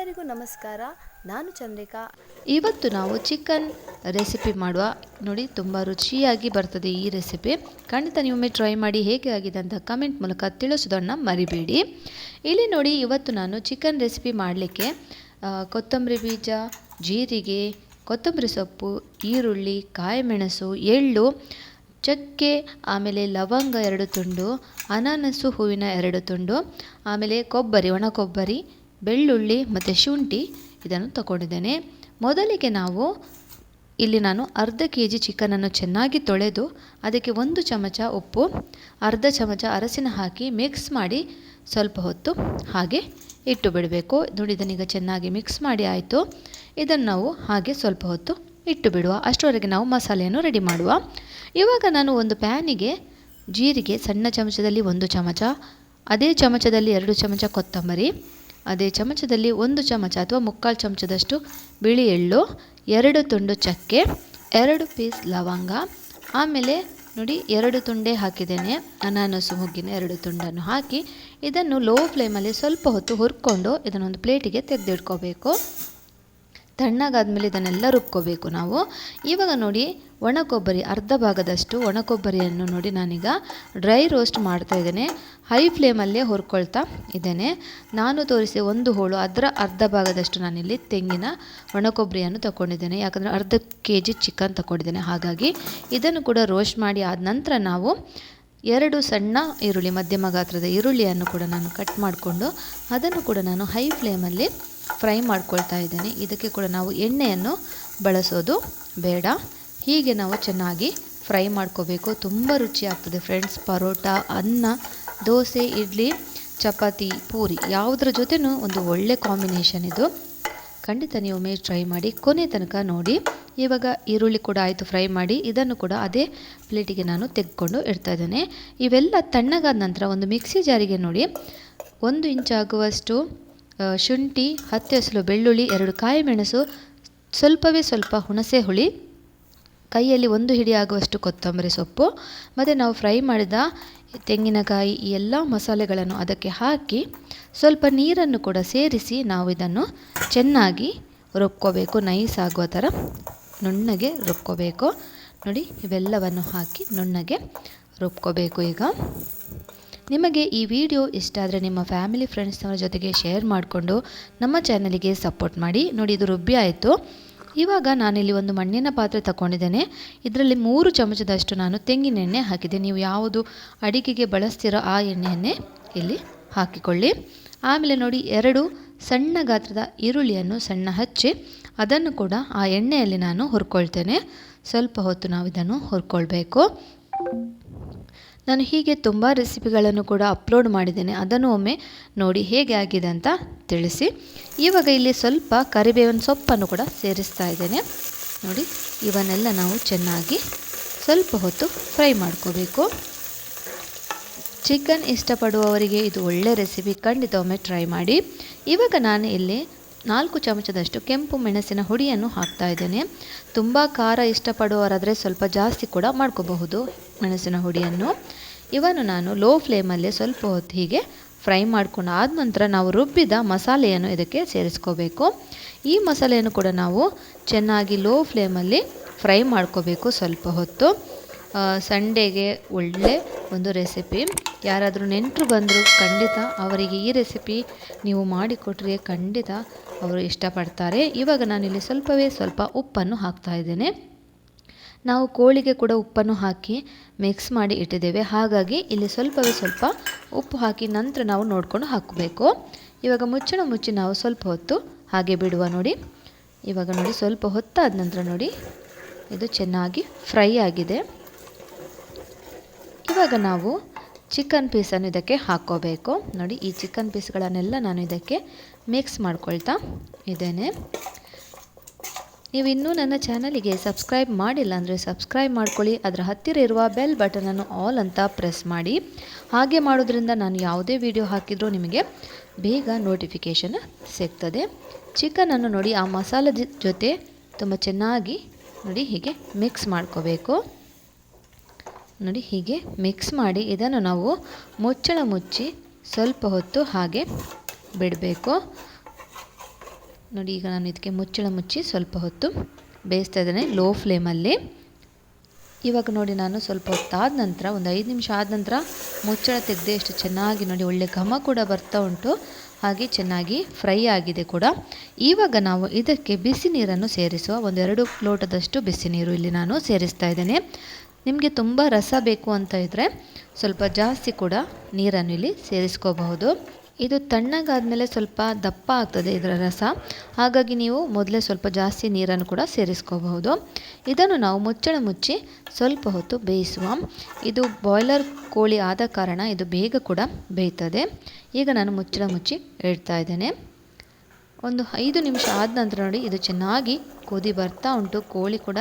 ಎಲ್ಲರಿಗೂ ನಮಸ್ಕಾರ. ನಾನು ಚಂದ್ರಿಕಾ. ಇವತ್ತು ನಾವು ಚಿಕನ್ ರೆಸಿಪಿ ಮಾಡುವ. ನೋಡಿ, ತುಂಬ ರುಚಿಯಾಗಿ ಬರ್ತದೆ ಈ ರೆಸಿಪಿ. ಖಂಡಿತ ನೀವೊಮ್ಮೆ ಟ್ರೈ ಮಾಡಿ ಹೇಗೆ ಆಗಿದೆ ಅಂತ ಕಮೆಂಟ್ ಮೂಲಕ ತಿಳಿಸೋದನ್ನು ಮರಿಬೇಡಿ. ಇಲ್ಲಿ ನೋಡಿ, ಇವತ್ತು ನಾನು ಚಿಕನ್ ರೆಸಿಪಿ ಮಾಡಲಿಕ್ಕೆ ಕೊತ್ತಂಬರಿ ಬೀಜ, ಜೀರಿಗೆ, ಕೊತ್ತಂಬರಿ ಸೊಪ್ಪು, ಈರುಳ್ಳಿ, ಕಾಯಿಮೆಣಸು, ಎಳ್ಳು, ಚಕ್ಕೆ, ಆಮೇಲೆ ಲವಂಗ ಎರಡು ತುಂಡು, ಅನಾನಸು ಹೂವಿನ ಎರಡು ತುಂಡು, ಆಮೇಲೆ ಕೊಬ್ಬರಿ, ಒಣ ಕೊಬ್ಬರಿ ಬೆಳ್ಳುಳ್ಳಿ ಮತ್ತು ಶುಂಠಿ ಇದನ್ನು ತಗೊಂಡಿದ್ದೇನೆ. ಮೊದಲಿಗೆ ನಾವು ಇಲ್ಲಿ ನಾನು ಅರ್ಧ ಕೆ ಜಿ ಚಿಕನನ್ನು ಚೆನ್ನಾಗಿ ತೊಳೆದು ಅದಕ್ಕೆ ಒಂದು ಚಮಚ ಉಪ್ಪು, ಅರ್ಧ ಚಮಚ ಅರಸಿನ ಹಾಕಿ ಮಿಕ್ಸ್ ಮಾಡಿ ಸ್ವಲ್ಪ ಹೊತ್ತು ಹಾಗೆ ಇಟ್ಟು ಬಿಡಬೇಕು. ನೋಡಿ ಇದನ್ನೀಗ ಚೆನ್ನಾಗಿ ಮಿಕ್ಸ್ ಮಾಡಿ ಆಯಿತು. ಇದನ್ನು ನಾವು ಹಾಗೆ ಸ್ವಲ್ಪ ಹೊತ್ತು ಇಟ್ಟು ಬಿಡುವ. ಅಷ್ಟರವರೆಗೆ ನಾವು ಮಸಾಲೆಯನ್ನು ರೆಡಿ ಮಾಡುವ. ಇವಾಗ ನಾನು ಒಂದು ಪ್ಯಾನಿಗೆ ಜೀರಿಗೆ ಸಣ್ಣ ಚಮಚದಲ್ಲಿ ಒಂದು ಚಮಚ, ಅದೇ ಚಮಚದಲ್ಲಿ ಎರಡು ಚಮಚ ಕೊತ್ತಂಬರಿ ಅದೇ ಚಮಚದಲ್ಲಿ ಒಂದು ಚಮಚ ಅಥವಾ ಮುಕ್ಕಾಲು ಚಮಚದಷ್ಟು ಬಿಳಿ ಎಳ್ಳು, ಎರಡು ತುಂಡು ಚಕ್ಕೆ, ಎರಡು ಪೀಸ್ ಲವಂಗ, ಆಮೇಲೆ ನೋಡಿ ಎರಡು ತುಂಡೆ ಹಾಕಿದ್ದೇನೆ. ಅನಾನಸು ಹುಗ್ಗಿನ ಎರಡು ತುಂಡನ್ನು ಹಾಕಿ ಇದನ್ನು ಲೋ ಫ್ಲೇಮಲ್ಲಿ ಸ್ವಲ್ಪ ಹೊತ್ತು ಹುರ್ಕೊಂಡು ಇದನ್ನೊಂದು ಪ್ಲೇಟಿಗೆ ತೆಗೆದಿಟ್ಕೋಬೇಕು. ತಣ್ಣಗಾದ್ಮೇಲೆ ಇದನ್ನೆಲ್ಲ ರುಬ್ಕೋಬೇಕು ನಾವು. ಇವಾಗ ನೋಡಿ ಒಣ ಕೊಬ್ಬರಿ ಅರ್ಧ ಭಾಗದಷ್ಟು ಒಣ ಕೊಬ್ಬರಿಯನ್ನು ನೋಡಿ ನಾನೀಗ ಡ್ರೈ ರೋಸ್ಟ್ ಮಾಡ್ತಾ ಇದ್ದೇನೆ. ಹೈ ಫ್ಲೇಮಲ್ಲೇ ಹುರ್ಕೊಳ್ತಾ ಇದ್ದೇನೆ. ನಾನು ತೋರಿಸಿ ಒಂದು ಹೋಳು, ಅದರ ಅರ್ಧ ಭಾಗದಷ್ಟು ನಾನಿಲ್ಲಿ ತೆಂಗಿನ ಒಣ ಕೊಬ್ಬರಿಯನ್ನು ತಗೊಂಡಿದ್ದೇನೆ ಯಾಕಂದರೆ ಅರ್ಧ ಕೆ ಜಿ ಚಿಕನ್ ತಗೊಂಡಿದ್ದೇನೆ ಹಾಗಾಗಿ ಇದನ್ನು ಕೂಡ ರೋಸ್ಟ್ ಮಾಡಿ ಆದ ನಂತರ ನಾವು ಎರಡು ಸಣ್ಣ ಈರುಳ್ಳಿ, ಮಧ್ಯಮ ಗಾತ್ರದ ಈರುಳ್ಳಿಯನ್ನು ಕೂಡ ನಾನು ಕಟ್ ಮಾಡಿಕೊಂಡು ಅದನ್ನು ಕೂಡ ನಾನು ಹೈ ಫ್ಲೇಮಲ್ಲಿ ಫ್ರೈ ಮಾಡ್ಕೊಳ್ತಾ ಇದ್ದೇನೆ. ಇದಕ್ಕೆ ಕೂಡ ನಾವು ಎಣ್ಣೆಯನ್ನು ಬಳಸೋದು ಬೇಡ. ಹೀಗೆ ನಾವು ಚೆನ್ನಾಗಿ ಫ್ರೈ ಮಾಡ್ಕೋಬೇಕು. ತುಂಬ ರುಚಿ ಆಗ್ತದೆ ಫ್ರೆಂಡ್ಸ್. ಪರೋಟ, ಅನ್ನ, ದೋಸೆ, ಇಡ್ಲಿ, ಚಪಾತಿ, ಪೂರಿ ಯಾವುದರ ಜೊತೆನೂ ಒಂದು ಒಳ್ಳೆ ಕಾಂಬಿನೇಷನ್ ಇದು. ಖಂಡಿತ ನೀವು ಒಮ್ಮೆ ಟ್ರೈ ಮಾಡಿ. ಕೊನೆ ತನಕ ನೋಡಿ. ಇವಾಗ ಈರುಳ್ಳಿ ಕೂಡ ಆಯಿತು ಫ್ರೈ ಮಾಡಿ. ಇದನ್ನು ಕೂಡ ಅದೇ ಪ್ಲೇಟಿಗೆ ನಾನು ತೆಗೆದುಕೊಂಡು ಇಡ್ತಾ ಇದ್ದೇನೆ. ಇವೆಲ್ಲ ತಣ್ಣಗಾದ ನಂತರ ಒಂದು ಮಿಕ್ಸಿ ಜಾರಿಗೆ ನೋಡಿ. ಒಂದು ಇಂಚ್ ಆಗುವಷ್ಟು ಶುಂಠಿ, ಹತ್ತಿ ಹಸಲು ಬೆಳ್ಳುಳ್ಳಿ ಎರಡು ಕಾಯಿ ಮೆಣಸು, ಸ್ವಲ್ಪವೇ ಸ್ವಲ್ಪ ಹುಣಸೆ ಹುಳಿ, ಕೈಯಲ್ಲಿ ಒಂದು ಹಿಡಿ ಆಗುವಷ್ಟು ಕೊತ್ತಂಬರಿ ಸೊಪ್ಪು. ಮತ್ತು ನಾವು ಫ್ರೈ ಮಾಡಿದ ತೆಂಗಿನಕಾಯಿ ಈ ಎಲ್ಲ ಮಸಾಲೆಗಳನ್ನು ಅದಕ್ಕೆ ಹಾಕಿ ಸ್ವಲ್ಪ ನೀರನ್ನು ಕೂಡ ಸೇರಿಸಿ ನಾವು ಇದನ್ನು ಚೆನ್ನಾಗಿ ರುಬ್ಕೋಬೇಕು, ನೈಸ್ ಆಗುವ ಥರ ನುಣ್ಣಗೆ ರುಬ್ಕೋಬೇಕು. ನೋಡಿ, ಇವೆಲ್ಲವನ್ನು ಹಾಕಿ ನುಣ್ಣಗೆ ರುಬ್ಕೋಬೇಕು ಈಗ. ನಿಮಗೆ ಈ ವಿಡಿಯೋ ಇಷ್ಟ ಆದರೆ ನಿಮ್ಮ ಫ್ಯಾಮಿಲಿ ಫ್ರೆಂಡ್ಸ್ನವರ ಜೊತೆಗೆ ಶೇರ್ ಮಾಡಿಕೊಂಡು ನಮ್ಮ ಚಾನಲಿಗೆ ಸಪೋರ್ಟ್ ಮಾಡಿ. ನೋಡಿ, ಇದು ರುಬ್ಬಿ ಆಯಿತು. ಇವಾಗ ನಾನಿಲ್ಲಿ ಒಂದು ಮಣ್ಣಿನ ಪಾತ್ರೆ ತಗೊಂಡಿದ್ದೇನೆ ಇದರಲ್ಲಿ ಮೂರು ಚಮಚದಷ್ಟು ನಾನು ತೆಂಗಿನ ಎಣ್ಣೆ ಹಾಕಿದೆ. ನೀವು ಯಾವುದು ಅಡಿಗೆಗೆ ಬಳಸ್ತಿರೋ ಆ ಎಣ್ಣೆಯನ್ನೇ ಇಲ್ಲಿ ಹಾಕಿಕೊಳ್ಳಿ. ಆಮೇಲೆ ನೋಡಿ, ಎರಡು ಸಣ್ಣ ಗಾತ್ರದ ಈರುಳ್ಳಿಯನ್ನು ಸಣ್ಣ ಹಚ್ಚಿ ಅದನ್ನು ಕೂಡ ಆ ಎಣ್ಣೆಯಲ್ಲಿ ನಾನು ಹುರ್ಕೊಳ್ತೇನೆ. ಸ್ವಲ್ಪ ಹೊತ್ತು ನಾವು ಇದನ್ನು ಹುರ್ಕೊಳ್ಬೇಕು. ನಾನು ಹೀಗೆ ತುಂಬ ರೆಸಿಪಿಗಳನ್ನು ಕೂಡ ಅಪ್ಲೋಡ್ ಮಾಡಿದ್ದೇನೆ. ಅದನ್ನು ಒಮ್ಮೆ ನೋಡಿ ಹೇಗೆ ಆಗಿದೆ ಅಂತ ತಿಳಿಸಿ. ಇವಾಗ ಇಲ್ಲಿ ಸ್ವಲ್ಪ ಕರಿಬೇವಿನ ಸೊಪ್ಪನ್ನು ಕೂಡ ಸೇರಿಸ್ತಾ ಇದ್ದೇನೆ. ನೋಡಿ, ಇವನ್ನೆಲ್ಲ ನಾವು ಚೆನ್ನಾಗಿ ಸ್ವಲ್ಪ ಹೊತ್ತು ಫ್ರೈ ಮಾಡ್ಕೋಬೇಕು. ಚಿಕನ್ ಇಷ್ಟಪಡುವವರಿಗೆ ಇದು ಒಳ್ಳೆ ರೆಸಿಪಿ ಖಂಡಿತ ಒಮ್ಮೆ ಟ್ರೈ ಮಾಡಿ. ಇವಾಗ ನಾನು ಇಲ್ಲಿ ನಾಲ್ಕು ಚಮಚದಷ್ಟು ಕೆಂಪು ಮೆಣಸಿನ ಹುಡಿಯನ್ನು ಹಾಕ್ತಾ ಇದ್ದೇನೆ. ತುಂಬ ಖಾರ ಇಷ್ಟಪಡುವವರಾದರೆ ಸ್ವಲ್ಪ ಜಾಸ್ತಿ ಕೂಡ ಮಾಡ್ಕೋಬಹುದು ಮೆಣಸಿನ ಹುಡಿಯನ್ನು. ಇವನ್ನು ನಾನು ಲೋ ಫ್ಲೇಮಲ್ಲಿ ಸ್ವಲ್ಪ ಹೊತ್ತು ಹೀಗೆ ಫ್ರೈ ಮಾಡ್ಕೊಂಡು ಆದ ನಂತರ ನಾವು ರುಬ್ಬಿದ ಮಸಾಲೆಯನ್ನು ಇದಕ್ಕೆ ಸೇರಿಸ್ಕೋಬೇಕು. ಈ ಮಸಾಲೆಯನ್ನು ಕೂಡ ನಾವು ಚೆನ್ನಾಗಿ ಲೋ ಫ್ಲೇಮಲ್ಲಿ ಫ್ರೈ ಮಾಡ್ಕೋಬೇಕು ಸ್ವಲ್ಪ ಹೊತ್ತು. ಸಂಡೇಗೆ ಒಳ್ಳೆ ಒಂದು ರೆಸಿಪಿ ಯಾರಾದರೂ ನೆಂಟರು ಬಂದರೂ, ಖಂಡಿತ ಅವರಿಗೆ ಈ ರೆಸಿಪಿ ನೀವು ಮಾಡಿಕೊಟ್ರೆ ಖಂಡಿತ ಅವರು ಇಷ್ಟಪಡ್ತಾರೆ. ಇವಾಗ ನಾನಿಲ್ಲಿ ಸ್ವಲ್ಪವೇ ಸ್ವಲ್ಪ ಉಪ್ಪನ್ನು ಹಾಕ್ತಾ ಇದ್ದೇನೆ. ನಾವು ಕೋಳಿಗೆ ಕೂಡ ಉಪ್ಪನ್ನು ಹಾಕಿ ಮಿಕ್ಸ್ ಮಾಡಿ ಇಟ್ಟಿದ್ದೇವೆ. ಹಾಗಾಗಿ ಇಲ್ಲಿ ಸ್ವಲ್ಪವೇ ಸ್ವಲ್ಪ ಉಪ್ಪು ಹಾಕಿ ನಂತರ ನಾವು ನೋಡಿಕೊಂಡು ಹಾಕಬೇಕು. ಇವಾಗ ಮುಚ್ಚಣ ಮುಚ್ಚಿ ನಾವು ಸ್ವಲ್ಪ ಹೊತ್ತು ಹಾಗೆ ಬಿಡುವ ನೋಡಿ. ಇವಾಗ ನೋಡಿ, ಸ್ವಲ್ಪ ಹೊತ್ತಾದ ನಂತರ ನೋಡಿ. ಇದು ಚೆನ್ನಾಗಿ ಫ್ರೈ ಆಗಿದೆ. ಇವಾಗ ನಾವು ಚಿಕನ್ ಪೀಸನ್ನು ಇದಕ್ಕೆ ಹಾಕ್ಕೋಬೇಕು. ನೋಡಿ, ಈ ಚಿಕನ್ ಪೀಸ್ಗಳನ್ನೆಲ್ಲ ನಾನು ಇದಕ್ಕೆ ಮಿಕ್ಸ್ ಮಾಡ್ಕೊಳ್ತಾ ಇದ್ದೇನೆ. ನೀವು ಇನ್ನೂ ನನ್ನ ಚಾನಲಿಗೆ ಸಬ್ಸ್ಕ್ರೈಬ್ ಮಾಡಿಲ್ಲ ಅಂದರೆ ಸಬ್ಸ್ಕ್ರೈಬ್ ಮಾಡ್ಕೊಳ್ಳಿ. ಅದರ ಹತ್ತಿರ ಇರುವ ಬೆಲ್ ಬಟನನ್ನು ಆಲ್ ಅಂತ ಪ್ರೆಸ್ ಮಾಡಿ. ಹಾಗೆ ಮಾಡೋದ್ರಿಂದ ನಾನು ಯಾವುದೇ ವಿಡಿಯೋ ಹಾಕಿದರೂ ನಿಮಗೆ ಬೇಗ ನೋಟಿಫಿಕೇಷನ್ ಸಿಗ್ತದೆ. ಚಿಕನನ್ನು ನೋಡಿ, ಆ ಮಸಾಲೆ ಜೊತೆ ತುಂಬ ಚೆನ್ನಾಗಿ ನೋಡಿ, ಹೀಗೆ ಮಿಕ್ಸ್ ಮಾಡ್ಕೋಬೇಕು. ನೋಡಿ ಹೀಗೆ ಮಿಕ್ಸ್ ಮಾಡಿ ಇದನ್ನು ನಾವು ಮುಚ್ಚಳ ಮುಚ್ಚಿ ಸ್ವಲ್ಪ ಹೊತ್ತು ಹಾಗೆ ಬಿಡಬೇಕು. ನೋಡಿ ಈಗ ನಾನು ಇದಕ್ಕೆ ಮುಚ್ಚಳ ಮುಚ್ಚಿ ಸ್ವಲ್ಪ ಹೊತ್ತು ಬೇಯಿಸ್ತಾ ಇದ್ದೇನೆ ಲೋ ಫ್ಲೇಮಲ್ಲಿ ಇವಾಗ ನೋಡಿ ನಾನು ಸ್ವಲ್ಪ ಹೊತ್ತಾದ ನಂತರ ಒಂದು ಐದು ನಿಮಿಷ ಆದ ನಂತರ ಮುಚ್ಚಳ ತೆಗೆದೇ ಎಷ್ಟು ಚೆನ್ನಾಗಿ ನೋಡಿ ಒಳ್ಳೆ ಘಮ ಕೂಡ ಬರ್ತಾ ಉಂಟು. ಹಾಗೆ ಚೆನ್ನಾಗಿ ಫ್ರೈ ಆಗಿದೆ ಕೂಡ. ಇವಾಗ ನಾವು ಇದಕ್ಕೆ ಬಿಸಿ ನೀರನ್ನು ಸೇರಿಸುವ ಒಂದೆರಡು ಲೋಟದಷ್ಟು ಬಿಸಿ ನೀರು ಇಲ್ಲಿ ನಾನು ಸೇರಿಸ್ತಾ ಇದ್ದೇನೆ. ನಿಮಗೆ ತುಂಬ ರಸ ಬೇಕು ಅಂತ ಇದ್ದರೆ ಸ್ವಲ್ಪ ಜಾಸ್ತಿ ಕೂಡ ನೀರನ್ನು ಇಲ್ಲಿ ಸೇರಿಸ್ಕೋಬಹುದು. ಇದು ತಣ್ಣಗಾದ್ಮೇಲೆ ಸ್ವಲ್ಪ ದಪ್ಪ ಆಗ್ತದೆ ಇದರ ರಸ. ಹಾಗಾಗಿ ನೀವು ಮೊದಲೇ ಸ್ವಲ್ಪ ಜಾಸ್ತಿ ನೀರನ್ನು ಕೂಡ ಸೇರಿಸ್ಕೋಬಹುದು. ಇದನ್ನು ನಾವು ಮುಚ್ಚಳ ಮುಚ್ಚಿ ಸ್ವಲ್ಪ ಹೊತ್ತು ಬೇಯಿಸುವ. ಇದು ಬಾಯ್ಲರ್ ಕೋಳಿ ಆದ ಕಾರಣ ಇದು ಬೇಗ ಕೂಡ ಬೇಯ್ತದೆ. ಈಗ ನಾನು ಮುಚ್ಚಳ ಮುಚ್ಚಿ ಇಡ್ತಾ ಇದ್ದೇನೆ. ಒಂದು ಐದು ನಿಮಿಷ ಆದ ನಂತರ ನೋಡಿ ಇದು ಚೆನ್ನಾಗಿ ಕುದಿ ಬರ್ತಾ ಉಂಟು. ಕೋಳಿ ಕೂಡ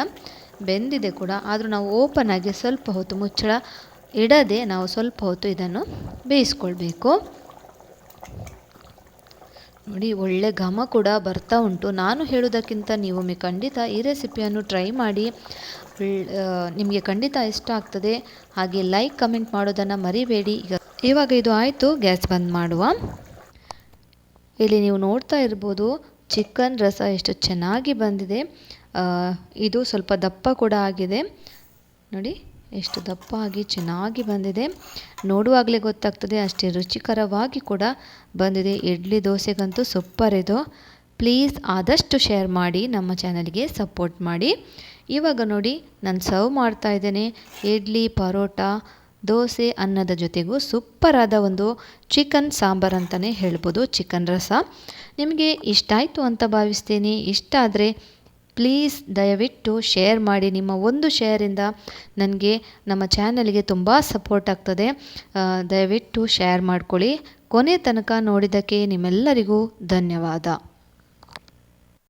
ಬೆಂದಿದೆ ಕೂಡ, ಆದರೂ ನಾವು ಓಪನ್ ಆಗಿ ಸ್ವಲ್ಪ ಹೊತ್ತು ಮುಚ್ಚಳ ಇಡದೆ ನಾವು ಸ್ವಲ್ಪ ಹೊತ್ತು ಇದನ್ನು ಬೇಯಿಸ್ಕೊಳ್ಬೇಕು. ನೋಡಿ, ಒಳ್ಳೆ ಘಮ ಕೂಡ ಬರ್ತಾ ಉಂಟು. ನಾನು ಹೇಳೋದಕ್ಕಿಂತ ನೀವೊಮ್ಮೆ ಖಂಡಿತ ಈ ರೆಸಿಪಿಯನ್ನು ಟ್ರೈ ಮಾಡಿ ನಿಮಗೆ ಖಂಡಿತ ಇಷ್ಟ ಆಗ್ತದೆ. ಹಾಗೆ ಲೈಕ್ ಕಮೆಂಟ್ ಮಾಡೋದನ್ನು ಮರಿಬೇಡಿ. ಈಗ ಇವಾಗ ಇದು ಆಯಿತು, ಗ್ಯಾಸ್ ಬಂದ್ ಮಾಡುವ. ಇಲ್ಲಿ ನೀವು ನೋಡ್ತಾ ಇರ್ಬೋದು, ಚಿಕನ್ ರಸ ಎಷ್ಟು ಚೆನ್ನಾಗಿ ಬಂದಿದೆ. ಇದು ಸ್ವಲ್ಪ ದಪ್ಪ ಕೂಡ ಆಗಿದೆ. ನೋಡಿ, ಎಷ್ಟು ದಪ್ಪ ಆಗಿ ಚೆನ್ನಾಗಿ ಬಂದಿದೆ. ನೋಡುವಾಗಲೇ ಗೊತ್ತಾಗ್ತದೆ, ಅಷ್ಟೇ ರುಚಿಕರವಾಗಿ ಕೂಡ ಬಂದಿದೆ. ಇಡ್ಲಿ ದೋಸೆಗಂತೂ ಸೂಪರ್ ಇದು. ಪ್ಲೀಸ್ ಆದಷ್ಟು ಶೇರ್ ಮಾಡಿ, ನಮ್ಮ ಚಾನಲ್ಗೆ ಸಪೋರ್ಟ್ ಮಾಡಿ. ಇವಾಗ ನೋಡಿ, ನಾನು ಸರ್ವ್ ಮಾಡ್ತಾ ಇದ್ದೇನೆ. ಇಡ್ಲಿ, ಪರೋಟ, ದೋಸೆ ಅನ್ನದ ಜೊತೆಗೂ ಸೂಪರಾದ ಒಂದು ಚಿಕನ್ ಸಾಂಬಾರ್ ಅಂತಲೇ ಹೇಳ್ಬೋದು, ಚಿಕನ್ ರಸ. ನಿಮಗೆ ಇಷ್ಟ ಆಯಿತು ಅಂತ ಭಾವಿಸ್ತೀನಿ. ಇಷ್ಟ ಆದರೆ ಪ್ಲೀಸ್ ದಯವಿಟ್ಟು ಶೇರ್ ಮಾಡಿ. ನಿಮ್ಮ ಒಂದು ಶೇರಿಂದ ನನಗೆ, ನಮ್ಮ ಚಾನಲ್ಗೆ ತುಂಬ ಸಪೋರ್ಟ್ ಆಗ್ತದೆ. ದಯವಿಟ್ಟು ಶೇರ್ ಮಾಡ್ಕೊಳ್ಳಿ. ಕೊನೆ ತನಕ ನೋಡಿದ್ದಕ್ಕೆ ನಿಮ್ಮೆಲ್ಲರಿಗೂ ಧನ್ಯವಾದ.